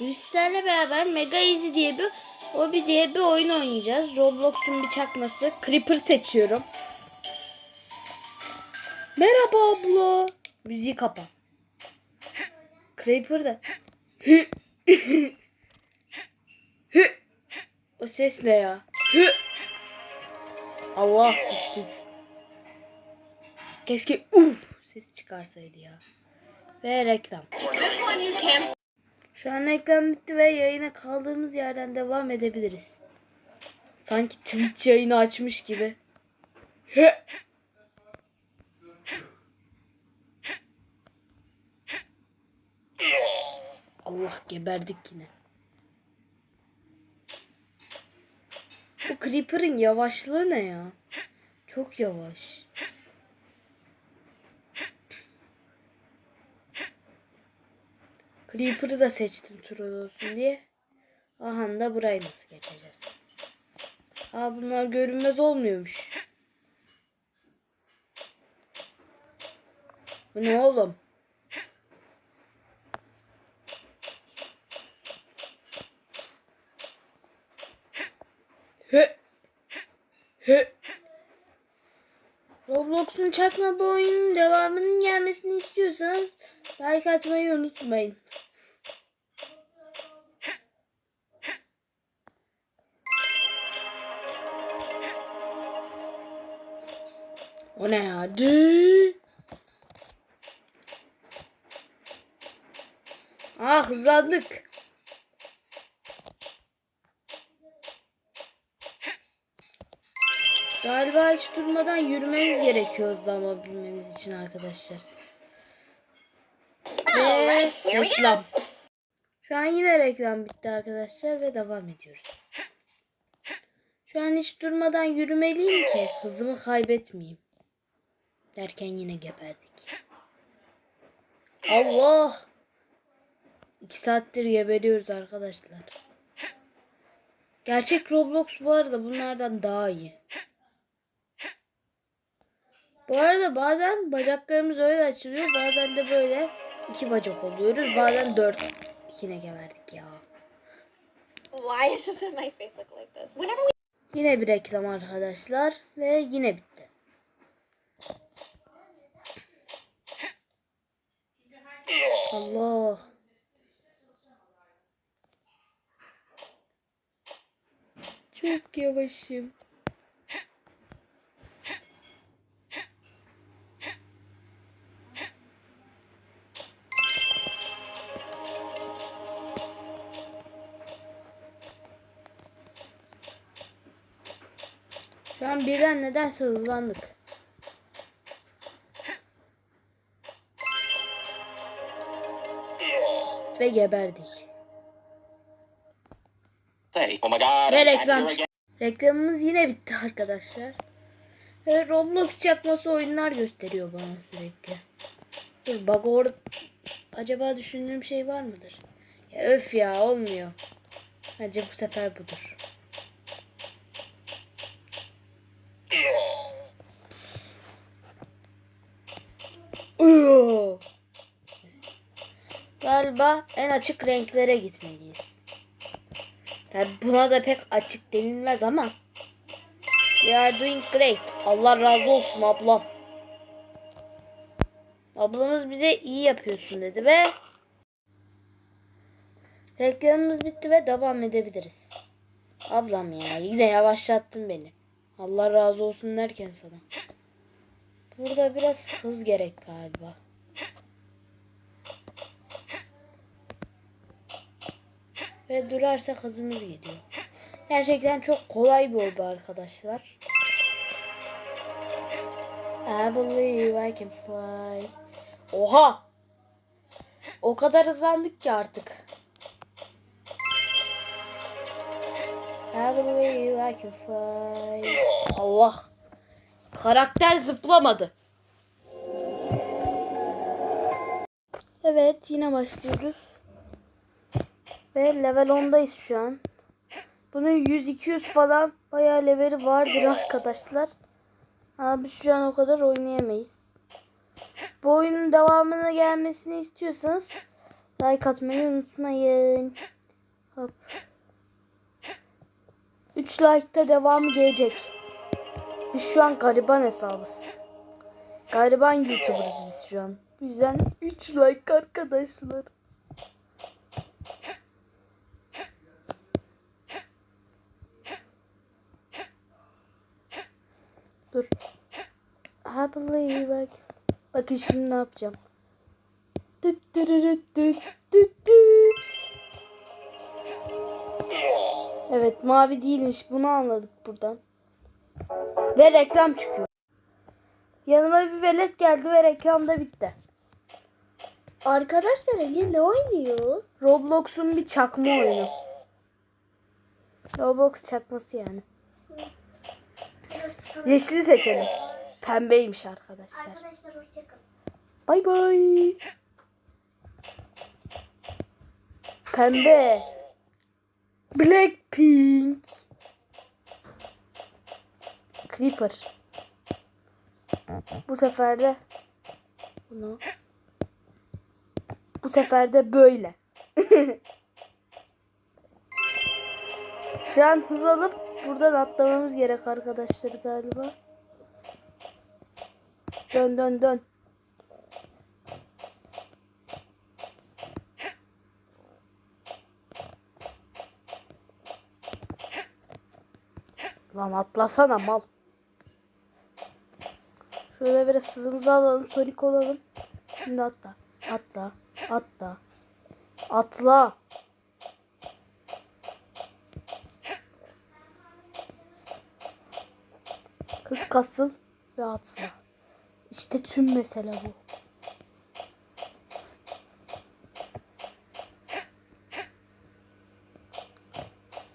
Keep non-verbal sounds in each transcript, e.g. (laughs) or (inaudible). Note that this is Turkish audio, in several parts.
Bugün sizlerle beraber Mega Easy diye bir Obi diye bir oyun oynayacağız. Roblox'un bir çakması. Creeper seçiyorum. Merhaba abla. Müziği kapa. Creeper da. o ses ne ya? Allah düştük. Keşke uf ses çıkarsaydı ya. Ve reklam. This one you can Şu an reklam bitti ve yayına kaldığımız yerden devam edebiliriz. Sanki Twitch yayını açmış gibi. Allah geberdik yine. Bu Creeper'ın yavaşlığı ne ya? Çok yavaş. Creeper'ı da seçtim troll olsun diye. Aha da burayı nasıl geçeceğiz? Aa bunlar görünmez olmuyormuş. Bu ne oğlum? He. He. Roblox'un çakma bu oyunun devamının gelmesini istiyorsanız like atmayı unutmayın. O ne ya? Ah hızlandık. Galiba hiç durmadan yürümemiz gerekiyor hızlanabilmemiz için arkadaşlar. Ve reklam. Şu an yine reklam bitti arkadaşlar ve devam ediyoruz. Şu an hiç durmadan yürümeliyim ki hızımı kaybetmeyeyim. Derken yine geberdik. Allah! İki saattir geberiyoruz arkadaşlar. Gerçek Roblox bu arada bunlardan daha iyi. Bu arada bazen bacaklarımız öyle açılıyor. Bazen de böyle iki bacak oluyoruz. Bazen dört. Yine geberdik ya. Why does my face look like this? Yine bir reklam arkadaşlar. Ve yine bitti. Allah. Çok yavaşım. Şu an birden nedense hızlandık. Ve geberdik. Say, oh my god, Ve reklam. Reklamımız yine bitti arkadaşlar. Ve Roblox çakması oyunlar gösteriyor bana sürekli. Dur bak orada acaba düşündüğüm şey var mıdır? Ya öf ya olmuyor. Bence bu sefer budur. Iıı. Galiba en açık renklere gitmeliyiz. Tabi buna da pek açık denilmez ama. You are doing great. Allah razı olsun ablam. Ablamız bize iyi yapıyorsun dedi ve reklamımız bitti ve devam edebiliriz. Ablam ya yine yavaşlattın beni. Allah razı olsun derken sana. Burada biraz hız gerek galiba. Ve durarsak hızımız gidiyor. Gerçekten çok kolay bir oldu arkadaşlar. I believe I can fly. Oha! O kadar hızlandık ki artık. I believe I can fly. Allah! Karakter zıplamadı. Evet yine başlıyoruz. Ve level 10'dayız şu an. Bunun 100-200 falan bayağı leveli vardır arkadaşlar. Abi şu an o kadar oynayamayız. Bu oyunun devamına gelmesini istiyorsanız Like atmayı unutmayın. Hop. 3 like'ta devamı gelecek. Biz şu an gariban hesabız. Gariban YouTuber'ız biz şu an. Bu yüzden 3 like arkadaşlar. Dur. Happily bak. Bakın şimdi ne yapacağım. Düt dürürüt düt düt düt. Evet mavi değilmiş bunu anladık buradan. Ve reklam çıkıyor. Yanıma bir velet geldi ve reklam da bitti. Arkadaşlar Ece ne oynuyor? Roblox'un bir çakma oyunu. Roblox çakması yani. Yeşili seçelim. Pembeymiş arkadaşlar. Arkadaşlar hoşçakalın. Bay bay. Pembe. Blackpink. Creeper. Bu sefer de bunu. Bu sefer de böyle. (laughs) Şu an hız alıp buradan atlamamız gerek arkadaşlar galiba. Dön dön dön. Lan atlasana mal. Şöyle biraz hızımızı alalım. Sonic olalım. Şimdi atla. Atla. Atla. Atla. Kız kasıl ve atla. İşte tüm mesele bu.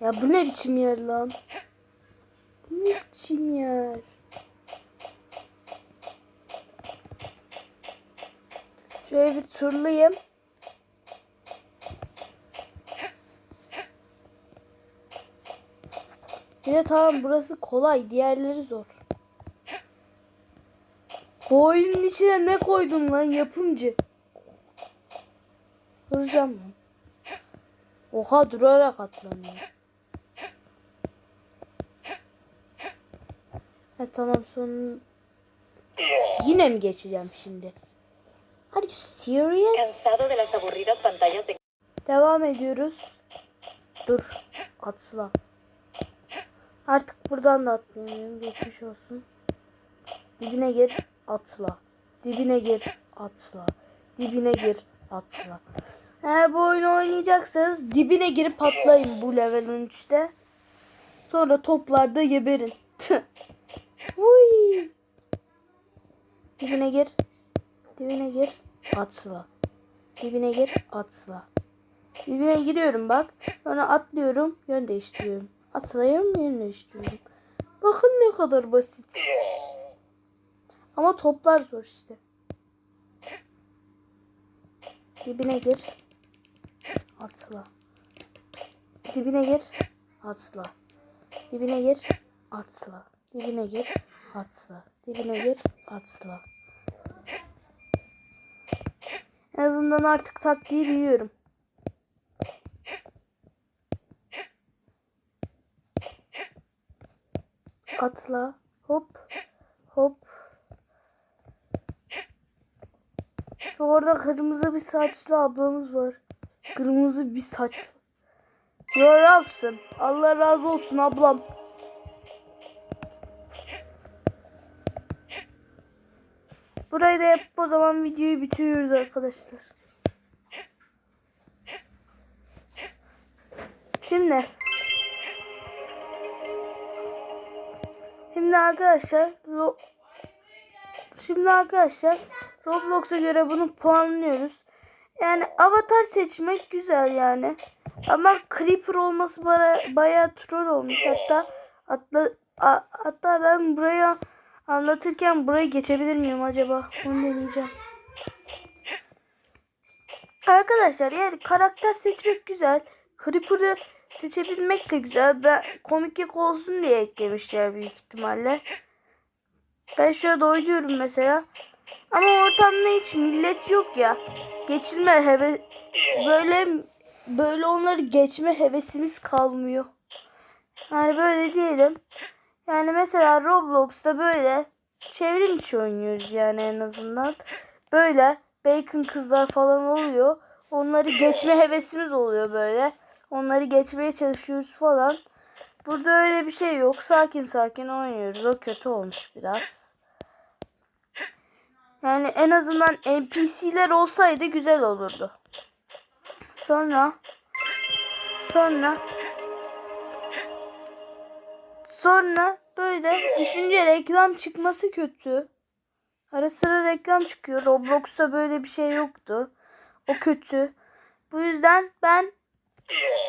Ya bu ne biçim yer lan? Bu ne biçim yer? Şöyle bir turlayayım. Bir de tamam burası kolay. Diğerleri zor. Bu oyunun içine ne koydun lan yapımcı? Duracağım mı? Oha durarak atlanıyor. Ha tamam son Yine mi geçeceğim şimdi? Are you serious? Devam ediyoruz. Dur. Atla. Artık buradan da atlayamıyorum. Geçmiş olsun. Dibine gir. Atla. Dibine gir. Atla. Dibine gir. Atla. Eğer bu oyunu oynayacaksanız dibine girip atlayın bu level 13'te. Sonra toplarda geberin. (laughs) Uy. Dibine gir. Dibine gir. Atla. Dibine gir. Atla. Dibine giriyorum bak. Sonra atlıyorum. Yön değiştiriyorum. Atlayıyorum. Yön değiştiriyorum. Bakın ne kadar basit. Ama toplar zor işte. Dibine gir. Atla. Dibine gir. Atla. Dibine gir. Atla. Dibine gir. Atla. Dibine gir. Atla. En azından artık taktiği biliyorum. Atla. Hop. Hop. Orada kırmızı bir saçlı ablamız var. Kırmızı bir. You're awesome. Allah razı olsun ablam. Burayı da yapıp o zaman videoyu bitiriyoruz arkadaşlar. Şimdi Şimdi arkadaşlar Şimdi arkadaşlar Roblox'a göre bunu puanlıyoruz. Yani avatar seçmek güzel yani. Ama creeper olması baya, bayağı troll olmuş. Hatta atla, a- hatta ben buraya anlatırken burayı geçebilir miyim acaba? Onu deneyeceğim. Arkadaşlar yani karakter seçmek güzel. Creeper'ı seçebilmek de güzel. Ben komiklik olsun diye eklemişler büyük ihtimalle. Ben şöyle oynuyorum mesela. Ama ortamda hiç millet yok ya. Geçilme heve böyle böyle onları geçme hevesimiz kalmıyor. Yani böyle diyelim. Yani mesela Roblox'ta böyle çevrim içi oynuyoruz yani en azından. Böyle bacon kızlar falan oluyor. Onları geçme hevesimiz oluyor böyle. Onları geçmeye çalışıyoruz falan. Burada öyle bir şey yok. Sakin sakin oynuyoruz. O kötü olmuş biraz. Yani en azından NPC'ler olsaydı güzel olurdu. Sonra sonra sonra böyle düşünce reklam çıkması kötü. Ara sıra reklam çıkıyor. Roblox'ta böyle bir şey yoktu. O kötü. Bu yüzden ben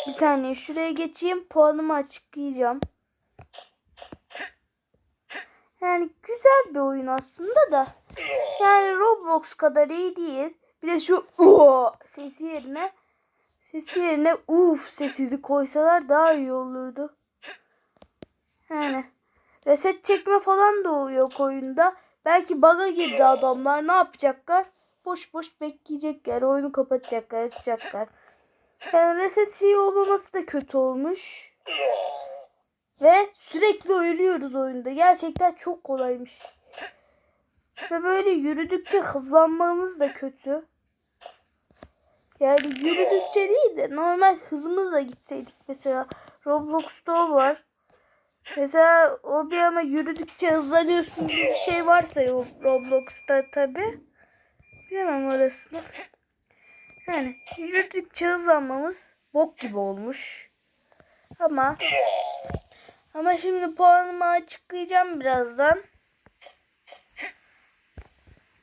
bir saniye şuraya geçeyim. Puanımı açıklayacağım. Yani güzel bir oyun aslında da. Yani Roblox kadar iyi değil. Bir de şu "Uaa" sesi yerine sesi yerine uf sesini koysalar daha iyi olurdu. Yani reset çekme falan da yok oyunda. Belki bug'a girdi adamlar. Ne yapacaklar? Boş boş bekleyecekler. Oyunu kapatacaklar, açacaklar. Yani reset şeyi olmaması da kötü olmuş. Ve sürekli ölüyoruz oyunda. Gerçekten çok kolaymış. Ve böyle yürüdükçe hızlanmamız da kötü. Yani yürüdükçe değil de normal hızımızla gitseydik mesela. Roblox'ta o var. Mesela o bir ama yürüdükçe hızlanıyorsun gibi bir şey varsa Roblox'ta tabi. Bilemem orasını. Yani yürüdükçe hızlanmamız bok gibi olmuş. Ama ama şimdi puanımı açıklayacağım birazdan.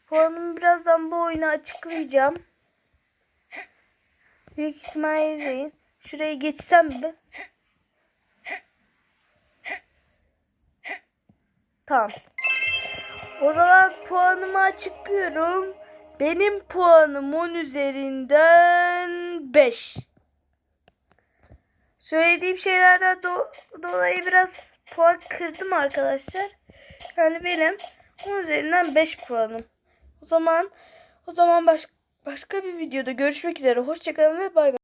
Puanımı birazdan bu oyunu açıklayacağım. Büyük ihtimalle izleyin. Şuraya geçsem mi? Tamam. O zaman puanımı açıklıyorum. Benim puanım 10 üzerinden 5. Söylediğim şeylerden do- dolayı biraz puan kırdım arkadaşlar. Yani benim 10 üzerinden 5 puanım. O zaman o zaman baş- başka bir videoda görüşmek üzere. Hoşçakalın ve bay bay.